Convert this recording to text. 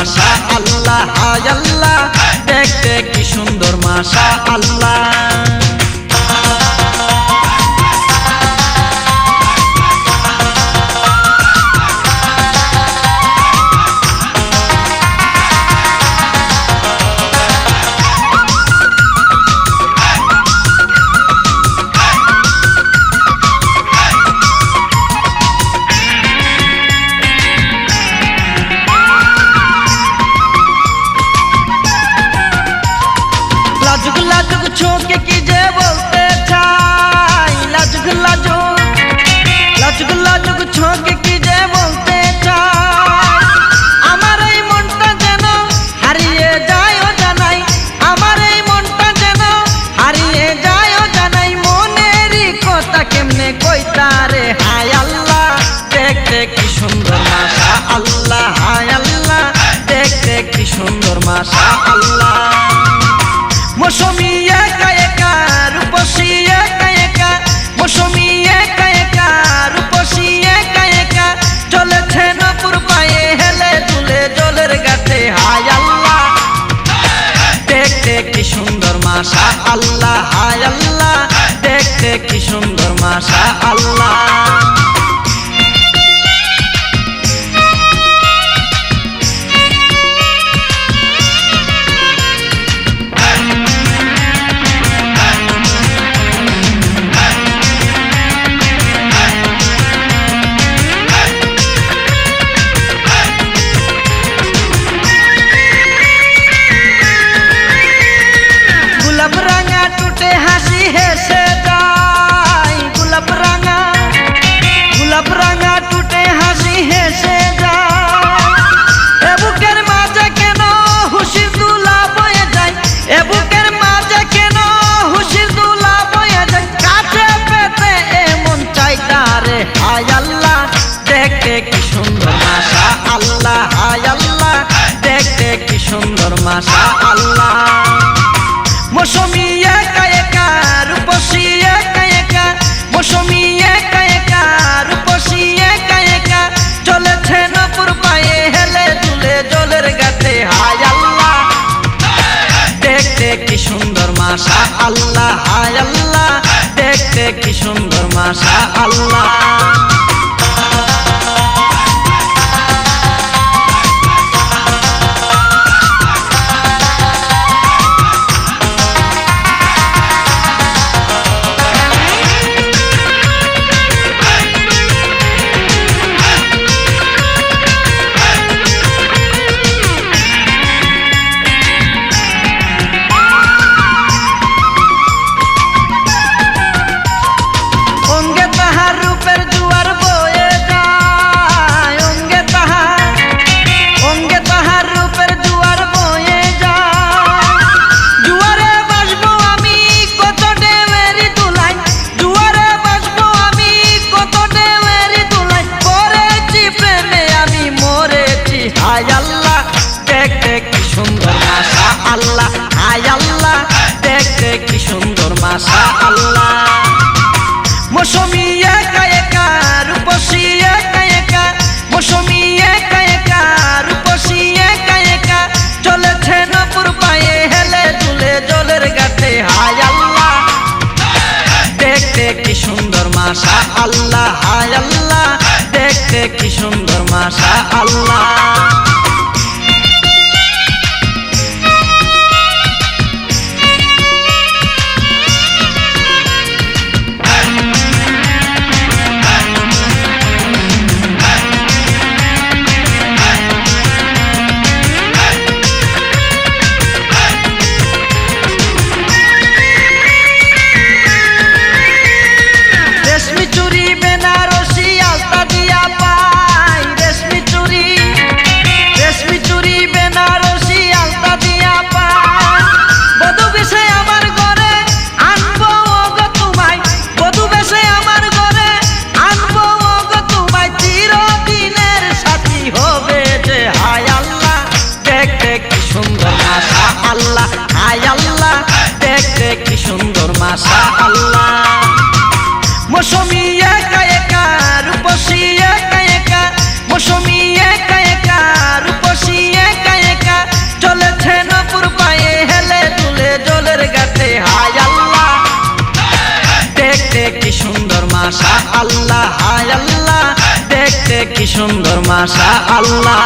মাশা আল্লাহ আয় আল্লাহ। দেখতে কি সুন্দর মাশা আল্লাহ লাজুক কি যে বলতে চাই? লাজুক লাজুক লাজুক লাজুক ছোকে কি যে বলতে চাই? আমার মনটা যেন হারিয়ে যায় ও জানাই আমার মনটা যেন হারিয়ে যায় ও জানাই মনেরই কথা কেমনে কইতা রে হায় আল্লাহ, দেখতে কি সুন্দর আল্লাহ হায় আল্লাহ, দেখতে কি সুন্দর মাশা আল্লাহ হায় আল্লাহ দেখতে কি সুন্দর মাশা আল্লাহ মাশা আল্লাহ মৌসুমি দেখতে কি সুন্দর মাসা আল্লাহ। হায় আল্লাহ দেখতে কি সুন্দর মাসা আল্লাহ। মৌসুমি একা একা, রূপসী একা একা, মৌসুমি একা একা, রূপসী একা একা। চলেছে নপুর পায়ে, হেলে তুলে জলের গাতে। হায় আল্লাহ দেখতে কি সুন্দর মাসা আল্লাহ। হায় আল্লাহ দেখতে কি সুন্দর মাসা আল্লাহ। হায় আল্লাহ। দেখতে কি সুন্দর মাশা আল্লাহ হায় আল্লাহ। দেখতে কি সুন্দর মাশা আল্লাহ